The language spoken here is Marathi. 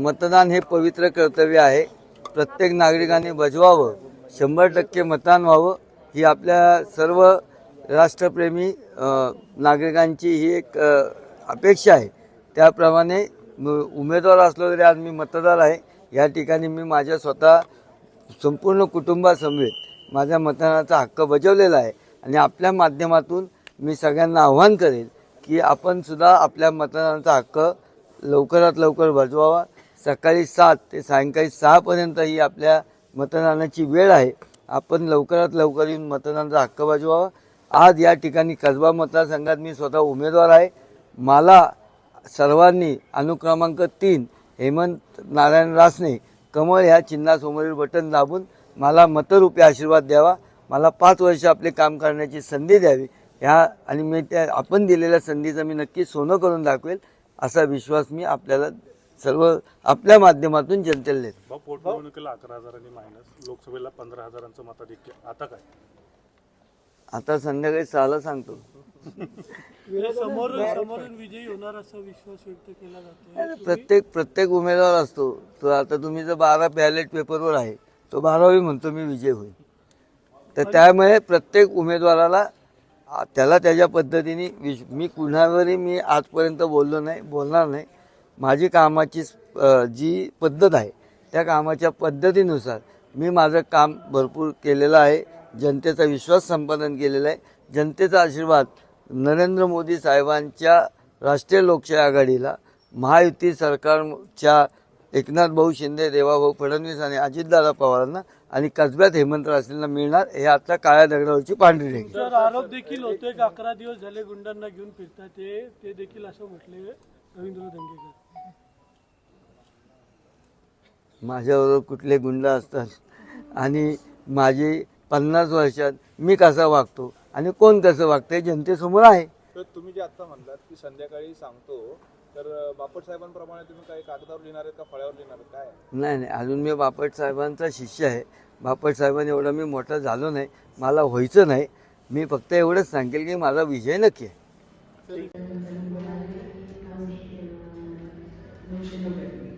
मतदान हे पवित्र कर्तव्य आहे. प्रत्येक नागरिकाने बजवावं. शंभर टक्के मतदान व्हावं. ही आपल्या सर्व राष्ट्रप्रेमी नागरिकांची ही एक अपेक्षा आहे. त्याप्रमाणे उमेदवार असलो तरी आज मी मतदार आहे. या ठिकाणी मी माझ्या स्वतः संपूर्ण कुटुंबासमवेत माझ्या मतदानाचा हक्क बजावलेला आहे. आणि आपल्या माध्यमातून मी सगळ्यांना आव्हान करेल की आपणसुद्धा आपल्या मतदानाचा हक्क लवकरात लवकर बजवावा. सकाळी सात ते सायंकाळी सहापर्यंत ही आपल्या मतदानाची वेळ आहे. आपण लवकरात लवकर येऊन मतदानाचा हक्क बजवावा. आज या ठिकाणी कसबा मतदारसंघात मी स्वतः उमेदवार आहे. मला सर्वांनी अनुक्रमांक तीन हेमंत नारायण रासने कमळ ह्या चिन्हासमोरील बटन दाबून मला मतरूपी आशीर्वाद द्यावा. मला पाच वर्ष आपले काम करण्याची संधी द्यावी. ह्या आणि मी त्या आपण दिलेल्या संधीचं मी नक्की सोनं करून दाखवेल असा विश्वास मी आपल्याला सर्व आपल्या माध्यमातून जनतेला देतो. भाऊ पोटनिवडणुकीला अकरा हजारांनी मायनस लोकसभेला पंधरा हजारांचं मताधिक्य. आता काय? आता संध्याकाळी सहाला सांगतो. समोरून समोरून विजयी होणार असा विश्वास व्यक्त केला जातो प्रत्येक प्रत्येक उमेदवार असतो. तो आता तुम्ही जर बारा बॅलेट पेपरवर आहे तो बारावी म्हणतो मी विजय होईल. तर त्यामुळे प्रत्येक उमेदवाराला आ, त्याला त्याच्या पद्धतीने विश मी कुणावरही मी आजपर्यंत बोललो नाही बोलणार नाही. माझी कामाची जी पद्धत आहे त्या कामाच्या पद्धतीनुसार मी माझं काम भरपूर केलेलं आहे. जनतेचा विश्वास संपादन केलेला आहे. जनतेचा आशीर्वाद नरेंद्र मोदी साहेबांच्या राष्ट्रीय लोकशाही आघाडीला महायुती सरकारच्या एकनाथ भाऊ शिंदे देवाभाऊ फडणवीस आणि अजितदादा पवारांना आणि कसब्यात हेमंत रासनेंना मिळणार हे आता काळ्या दगडावरची पांढरी रेघ. आरोप देखील होते अकरा दिवस झाले गुंडांना घेऊन फिरतात ते देखील असं म्हटले. रवींद्र माझ्याबरोबर कुठले गुंड असतात? आणि माझी पन्नास वर्षात मी कसा वागतो? आणि कोण कसं वागतं हे जनतेसमोर आहे. तर तुम्ही जे आता म्हणलात की संध्याकाळी सांगतो तर बापट साहेबांप्रमाणे तुम्ही काही कागदावर लिहिणार आहेत का फळ्यावर लिहिणार आहेत? काय? नाही नाही. अजून मी बापट साहेबांचा शिष्य आहे. बापट साहेबांनी एवढा मी मोठा झालो नाही. मला व्हायचं नाही. मी फक्त एवढंच सांगेल की माझा विजय नक्की आहे. non c'è problema.